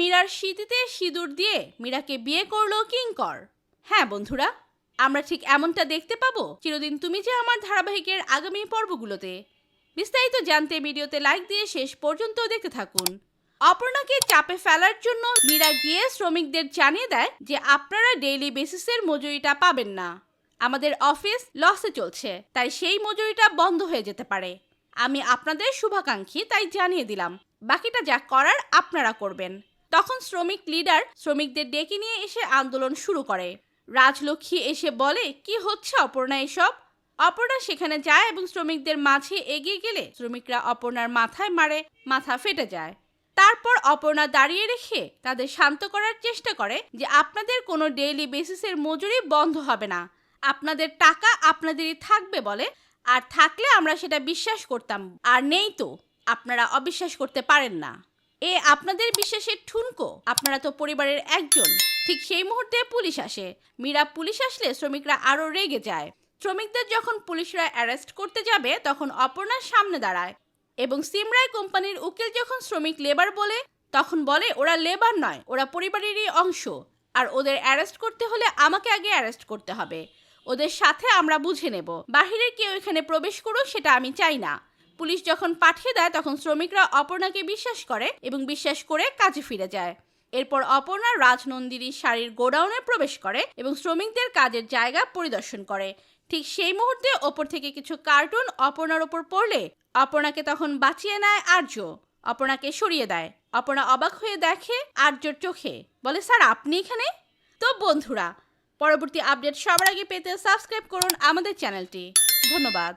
মীরার স্মৃতিতে সিঁদুর দিয়ে মীরাকে বিয়ে করল কিঙ্কর। হ্যাঁ বন্ধুরা, আমরা ঠিক এমনটা দেখতে পাবো। চিরদিন তুমি যে আমার ধারাবাহিকের আগামী পর্বগুলোতে। বিস্তারিত জানতে ভিডিওতে লাইক দিয়ে শেষ পর্যন্ত দেখতে থাকুন। অপর্ণাকে চাপে ফেলার জন্য মীরা গিয়ে শ্রমিকদের জানিয়ে দেয় যে আপনারা ডেইলি বেসিসের মজুরিটা পাবেন না। আমাদের অফিস লসে চলছে, তাই সেই মজুরিটা বন্ধ হয়ে যেতে পারে। আমি আপনাদের শুভাকাঙ্ক্ষী, তাই জানিয়ে দিলাম। বাকিটা যা করার আপনারা করবেন। তখন শ্রমিক লিডার শ্রমিকদের ডেকে নিয়ে এসে আন্দোলন শুরু করে। রাজলক্ষ্মী এসে বলে, কি হচ্ছে অপর্ণা এসব? অপর্ণা সেখানে যায় এবং শ্রমিকদের মাঝে এগিয়ে গেলে শ্রমিকরা অপর্ণার মাথায় মারে, মাথা ফেটে যায়। তারপর অপর্ণা দাঁড়িয়ে রেখে তাদের শান্ত করার চেষ্টা করে যে, আপনাদের কোনো ডেইলি বেসিসের মজুরি বন্ধ হবে না। আপনাদের টাকা আপনাদেরই থাকবে বলে। আর থাকলে আমরা সেটা বিশ্বাস করতাম। আর নেই তো। আপনারা অবিশ্বাস করতে পারেন না। এ আপনাদের বিশ্বাসের ঠুনকো। আপনারা তো পরিবারের একজন। ঠিক সেই মুহূর্তে পুলিশ আসে। মীরা পুলিশ আসলে শ্রমিকরা আরও রেগে যায়। শ্রমিকদের যখন পুলিশরা অ্যারেস্ট করতে যাবে, তখন অপর্ণার সামনে দাঁড়ায় এবং সিমরাই কোম্পানির উকিল যখন শ্রমিক লেবার বলে, তখন বলে, ওরা লেবার নয়, ওরা পরিবারেরই অংশ। আর ওদের অ্যারেস্ট করতে হলে আমাকে আগে অ্যারেস্ট করতে হবে। ওদের সাথে আমরা বুঝে নেব। বাহিরের কেউ এখানে প্রবেশ করুক, সেটা আমি চাই না। পুলিশ যখন পাঠিয়ে দেয়, তখন শ্রমিকরা অপর্ণাকে বিশ্বাস করে এবং বিশ্বাস করে কাজে ফিরে যায়। এরপর অপর্ণা রাজনন্দিনীর শাড়ির গোডাউনে প্রবেশ করে এবং শ্রমিকদের কাজের জায়গা পরিদর্শন করে। ঠিক সেই মুহূর্তে ওপর থেকে কিছু কার্টুন অপর্ণার ওপর পড়লে অপর্ণাকে তখন বাঁচিয়ে নেয় আর্য। অপর্ণাকে সরিয়ে দেয়। অপর্ণা অবাক হয়ে দেখে আর্যর চোখে, বলে, স্যার, আপনি এখানে? তো বন্ধুরা, পরবর্তী আপডেট সবার আগে পেতে সাবস্ক্রাইব করুন আমাদের চ্যানেলটি। ধন্যবাদ।